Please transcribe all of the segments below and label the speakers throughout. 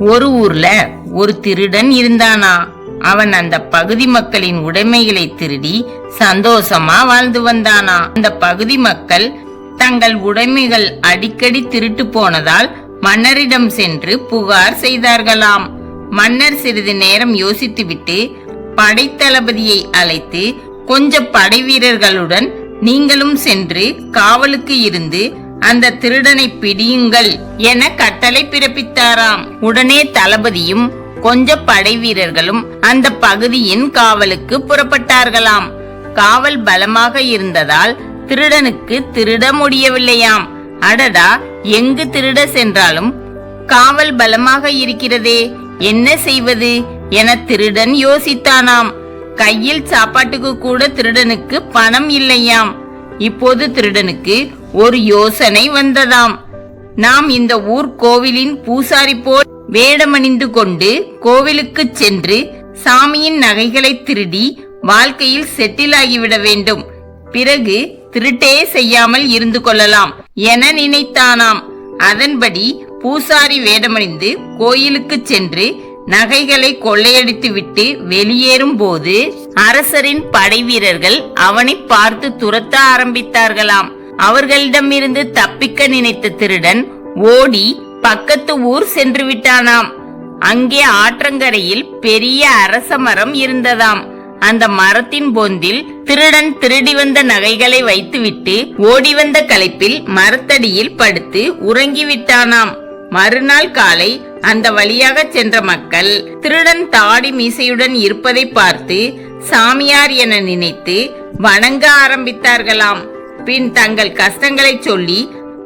Speaker 1: ஒரு ஊர்ல ஒரு திருடன் இருந்தானா? அவன் அந்த பகுதி மக்களின் உடைமைகளை திருடி சந்தோஷமா வாழ்ந்து வந்தானா? அந்த பகுதி மக்கள் தங்கள் உடைமைகள் அடிக்கடி திருட்டு போனதால் மன்னரிடம் சென்று புகார் செய்தார்களாம். மன்னர் சிறிது நேரம் யோசித்துவிட்டு படைத்தளபதியை அழைத்து கொஞ்ச படை வீரர்களுடன் நீங்களும் சென்று காவலுக்கு இருந்து அந்த திருடனை பிடியுங்கள் என கட்டளை பிறப்பித்தாராம். உடனே தளபதியும் கொஞ்ச படை வீரர்களும் அந்த பகுதியின் காவலுக்கு புறப்பட்டார்களாம். காவல் பலமாக இருந்ததால் திருடனுக்கு திருட முடியவில்லையாம். அடடா எங்கு திருட சென்றாலும் காவல் பலமாக இருக்கிறதே என்ன செய்வது என திருடன் யோசித்தானாம். கையில் சாப்பாட்டுக்கு கூட திருடனுக்கு பணம் இல்லையாம். இப்போது திருடனுக்கு ஒரு யோசனை வந்ததாம். நாம் இந்த ஊர் கோவிலின் பூசாரி போல் வேடமணிந்து கொண்டு கோவிலுக்கு சென்று சாமியின் நகைகளை திருடி வாழ்க்கையில் செட்டில் ஆகிவிட வேண்டும். பிறகு திருட்டே செய்யாமல் இருந்து கொள்ளலாம் என நினைத்தானாம். அதன்படி பூசாரி வேடமணிந்து கோயிலுக்கு சென்று நகைகளை கொள்ளையடித்துவிட்டு வெளியேறும் போது அரசரின் படை வீரர்கள் அவனை பார்த்து துரத்த ஆரம்பித்தார்களாம். அவர்களிடமிருந்து தப்பிக்க நினைத்த திருடன் ஓடி பக்கத்து ஊர் சென்று விட்டானாம் அங்கே ஆற்றங்கரையில் பெரிய அரச மரம் இருந்ததாம். அந்த மரத்தின் பொந்தில் திருடன் திருடி வந்த நகைகளை வைத்துவிட்டு ஓடி வந்த களைப்பில் மரத்தடியில் படுத்து உறங்கிவிட்டானாம். மறுநாள் காலை அந்த வழியாக சென்ற மக்கள் திருடன் தாடி மீசையுடன் இருப்பதை பார்த்து சாமியார் என நினைத்து வணங்க ஆரம்பித்தார்களாம். பின் தங்கள் கஷ்டங்களை சொல்லி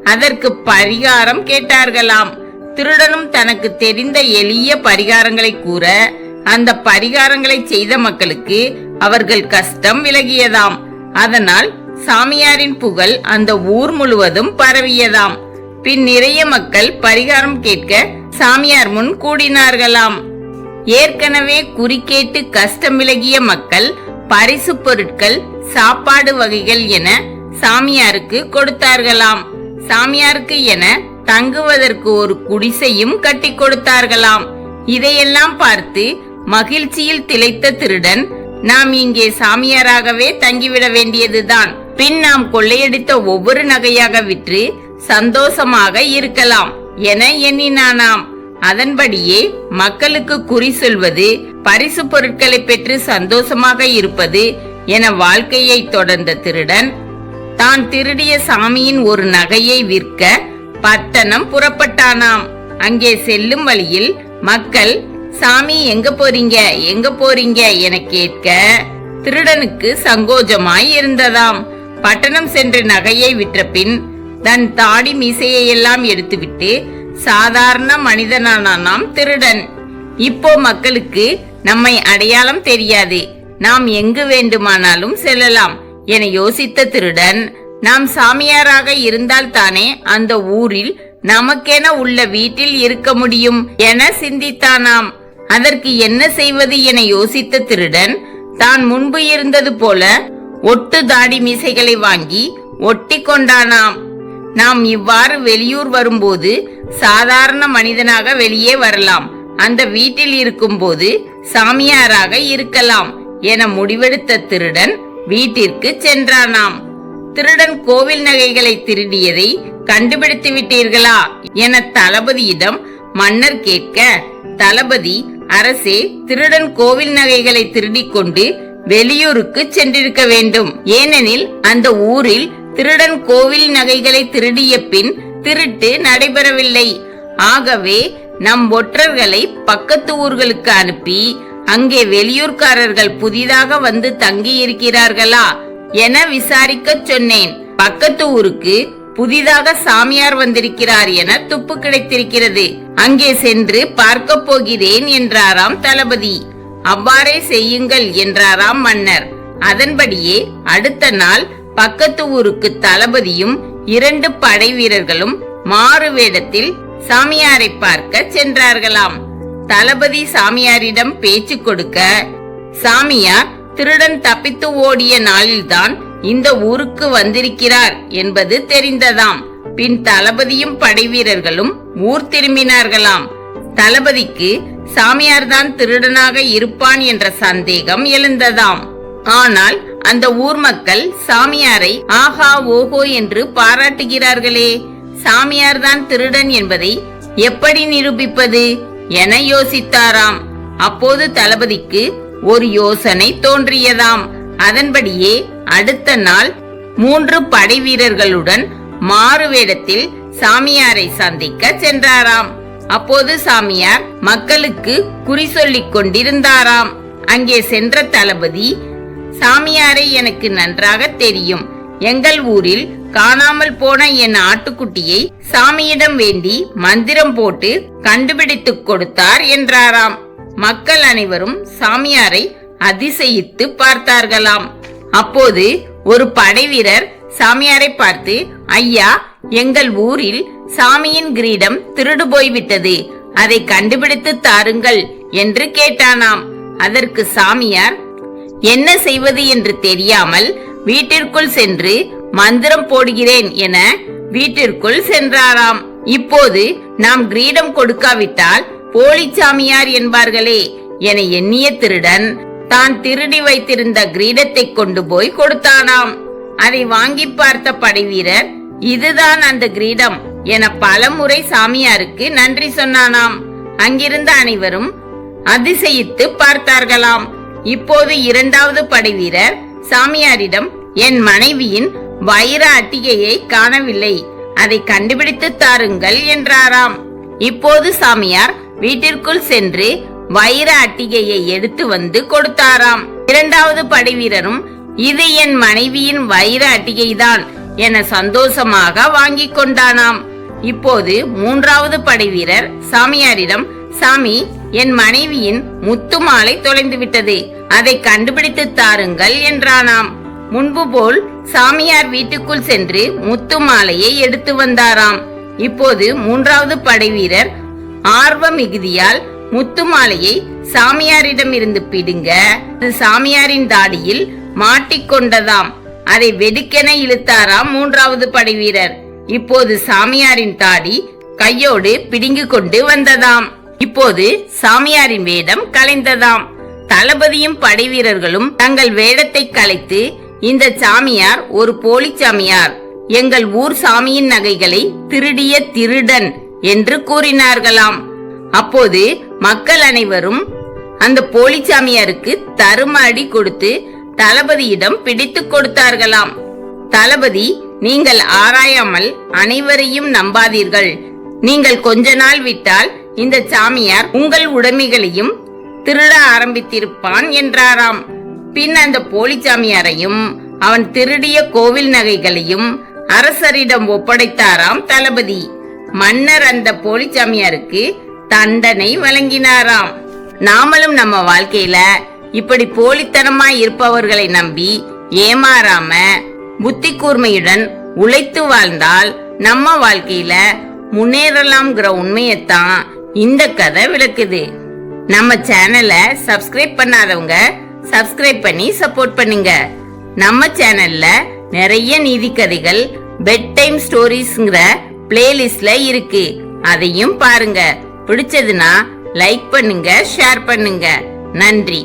Speaker 1: அதற்கு பரிகாரம் கேட்டார்களாம். திருடனும் தனக்கு தெரிந்த எளிய பரிகாரங்களை கூற அந்த பரிகாரங்களை செய்த மக்களுக்கு அவர்கள் கஷ்டம் விலகியதாம். அதனால் சாமியாரின் புகழ் அந்த ஊர் முழுவதும் பரவியதாம். பின் நிறைய மக்கள் பரிகாரம் கேட்க சாமியார் முன் கூடினார்களாம். ஏற்கனவே குறிக்கேட்டு கஷ்டம் விலகிய மக்கள் பரிசு பொருட்கள் சாப்பாடு வகைகள் என சாமியாருக்கு கொடுத்தார்களாம். சாமியாருக்கு என தங்குவதற்கு ஒரு குடிசையும் கட்டி கொடுத்தார்களாம். இதையெல்லாம் பார்த்து மகிழ்ச்சியில் திளைத்த திருடன் நாம் இங்கே சாமியாராகவே தங்கிவிட வேண்டியதுதான். பின் நாம் கொள்ளையடித்த ஒவ்வொரு நகையாக விற்று சந்தோஷமாக இருக்கலாம் என எண்ணினானாம். அதன்படியே மக்களுக்கு குறி சொல்வது பரிசு பொருட்களை பெற்று சந்தோஷமாக இருப்பது என வாழ்க்கையை தொடர்ந்த திருடன் தான் திருடிய சாமியின் ஒரு நகையை விற்க பட்டணம் புறப்பட்டானாம். அங்கே செல்லும் வழியில் மக்கள் சாமி எங்க போறீங்க? எங்க போறீங்க? என கேட்க திருடனுக்கு சங்கோஜமாய் இருந்ததாம். பட்டணம் சென்று நகையை விற்ற பின் தன் தாடி மீசையை எல்லாம் எடுத்துவிட்டு சாதாரண மனிதனானாம் திருடன். இப்போ மக்களுக்கு நம்மை அடையாளம் தெரியாது. நாம் எங்கு வேண்டுமானாலும் செல்லலாம். என யோசித்த திருடன் நாம் சாமியாராக இருந்தால் தானே அந்த ஊரில் நமக்கென உள்ள வீட்டில் இருக்க முடியும் என சிந்தித்தானாம். அதற்கு என்ன செய்வது என யோசித்த திருடன் தான் முன்பு இருந்தது போல ஒட்டு தாடி மீசைகளை வாங்கி ஒட்டி கொண்டானாம். நாம் இவ்வாறு வெளியூர் வரும்போது சாதாரண மனிதனாக வெளியே வரலாம். அந்த வீட்டில் இருக்கும்போது சாமியாராக இருக்கலாம் என முடிவெடுத்த திருடன் வீட்டிற்கு சென்றானாம். திருடன் கோவில் நகைகளை திருடியதை கண்டுபிடித்து விட்டீர்களா என தளபதியிடம் மன்னர் கேட்க தளபதி அரசே திருடன் கோவில் நகைகளை திருடிக் கொண்டு வெளியூருக்கு சென்றிருக்க வேண்டும். ஏனெனில் அந்த ஊரில் திருடன் கோவில் நகைகளை திருடிய பின் திருட்டு நடைபெறவில்லை. ஆகவே நம் ஒற்றர்களை பக்கத்து ஊர்களுக்கு அனுப்பி அங்கே வெளியூர்காரர்கள் புதிதாக வந்து தங்கி இருக்கிறார்களா என விசாரிக்க சொன்னேன். பக்கத்து ஊருக்கு புதிதாக சாமியார் வந்திருக்கிறார் என துப்பு கிடைத்திருக்கிறது. அங்கே சென்று பார்க்க போகிறேன் என்றாராம் தளபதி. அவ்வாறே செய்யுங்கள் என்றாராம் மன்னர். அதன்படியே அடுத்த நாள் பக்கத்து ஊருக்கு தளபதியும் இரண்டு படை வீரர்களும் மாறு வேடத்தில் சாமியாரை பார்க்க சென்றார்களாம். தளபதி சாமியாரிடம் பேச்சு கொடுக்க சாமியார் திருடன் தப்பித்து ஓடிய நாளில்தான் இந்த ஊருக்கு வந்திருக்கிறார் என்பது தெரிந்ததாம். பின் தளபதியும் படைவீரர்களும் ஊர் திரும்பினார்களாம். தளபதிக்கு சாமியார்தான் திருடனாக இருப்பான் என்ற சந்தேகம் எழுந்ததாம். ஆனால் அந்த ஊர் மக்கள் சாமியாரை ஆஹா ஓஹோ என்று பாராட்டுகிறார்களே. சாமியார்தான் திருடன் என்பதை எப்படி நிரூபிப்பது? என யோசித்தாராம். அப்போது தளபதிக்கு ஒரு யோசனை தோன்றியதாம். அதன்படியே அடுத்த நாள் மூன்று படை வீரர்களுடன் மாறு வேடத்தில் சாமியாரை சந்திக்க சென்றாராம். அப்போது சாமியார் மக்களுக்கு குறி சொல்லிக் கொண்டிருந்தாராம். அங்கே சென்ற தளபதி சாமியாரை எனக்கு நன்றாக தெரியும். எங்கள் ஊரில் காணாமல் போன என் ஆட்டுக்குட்டியை சாமியிடம் வேண்டி மந்திரம் போட்டு கண்டுபிடித்துக் கொடுத்தார் என்றாராம். மக்கள் அனைவரும் சாமியாரை அதிசயித்து பார்த்தார்களாம். அப்போது ஒரு படைவீரர் சாமியாரை பார்த்து ஐயா எங்கள் ஊரில் சாமியின் கிரீடம் திருடு போய்விட்டது. அதை கண்டுபிடித்து தாருங்கள் என்று கேட்டானாம். அதற்கு சாமியார் என்ன செய்வது என்று தெரியாமல் வீட்டிற்குள் சென்று மந்திரம் போடுகிறேன் என வீட்டிற்குள் சென்றாராம். இப்போது நாம் கிரீடம் கொடுக்காவிட்டால் போலி சாமியார் என்பார்களே என எண்ணிய திருடன் தான் திருடி வைத்திருந்த கிரீடத்தை கொண்டு போய் கொடுத்தானாம். அதை வாங்கி பார்த்த படைவீரர் இதுதான் அந்த கிரீடம் என பலமுறை சாமியாருக்கு நன்றி சொன்னானாம். அங்கிருந்த அனைவரும் அதிசயித்து பார்த்தார்களாம். இப்போது இரண்டாவது படைவீரர் சாமியாரிடம் என் மனைவியின் வைர அட்டிகையை காணவில்லை. அதை கண்டுபிடித்து தாருங்கள் என்றாராம். இப்போது சாமியார் வீட்டிற்குள் சென்று வைர அட்டிகையை எடுத்து வந்து கொடுத்தாராம். இரண்டாவது படைவீரரும் இது என் மனைவியின் வைர அட்டிகைதான் என சந்தோஷமாக வாங்கிக் கொண்டானாம். இப்போது மூன்றாவது படைவீரர் சாமியாரிடம் சாமி என் மனைவியின் முத்து மாலை தொலைந்து விட்டது அதை கண்டுபிடித்து தாருங்கள் என்றானாம். முன்பு போல் சாமியார் வீட்டுக்குள் சென்று முத்து மாலையை எடுத்து வந்தாராம். இப்போது மூன்றாவது படைவீரர் ஆர்வ மிகுதியால் முத்து மாலையை சாமியாரிடம் இருந்து பிடுங்க அது சாமியாரின் தாடியில் மாட்டிக்கொண்டதாம். அதை வெடுக்கென இழுத்தாராம் மூன்றாவது படைவீரர் இப்போது சாமியாரின் தாடி கையோடு பிடுங்கி கொண்டு வந்ததாம். இப்போது சாமியாரின் வேடம் கலைந்ததாம். தளபதியும் படைவீரர்களும் தங்கள் வேடத்தை கலைத்து இந்த சாமியார் ஒரு போலி சாமியார். எங்கள் ஊர் சாமியின் நகைகளை திருடிய திருடன் என்று கூறினார்களாம். அப்போது மக்கள் அனைவரும் அந்த போலி சாமியாருக்கு தரும அடி கொடுத்து தளபதியிடம் பிடித்து கொடுத்தார்களாம். தளபதி நீங்கள் ஆராயாமல் அனைவரையும் நம்பாதீர்கள். நீங்கள் கொஞ்ச நாள் விட்டால் இந்த சாமியார் உங்கள் உடைமைகளையும் திருட ஆரம்பித்திருப்பான் என்றாராம். பின் அந்த போலிச்சாமியாரையும் அவன் திருடிய கோவில் நகைகளையும் அரசரிடம் ஒப்படைத்தாராம் தளபதி. மன்னர் அந்த போலிச்சாமியாருக்கு தண்டனை வழங்கினாராம். நாமளும் நம்ம வாழ்க்கையில இப்படி போலித்தனமா இருப்பவர்களை நம்பி ஏமாறாம புத்தி கூர்மையுடன் உழைத்து வாழ்ந்தால் நம்ம வாழ்க்கையில முன்னேறலாம்ங்கிற உண்மையத்தான் இந்த கதை விளக்குது. நம்ம சேனலை சப்ஸ்கிரைப் பண்ணாதவங்க சப்ஸ்கிரைப் பண்ணி சப்போர்ட் பண்ணுங்க. நம்ம சேனல்ல நிறைய நீதி கதைகள் பெட் டைம் ஸ்டோரிஸ்ங்கிற பிளேலிஸ்ட்ல இருக்கு. அதையும் பாருங்க. பிடிச்சதுன்னா லைக் பண்ணுங்க ஷேர் பண்ணுங்க. நன்றி.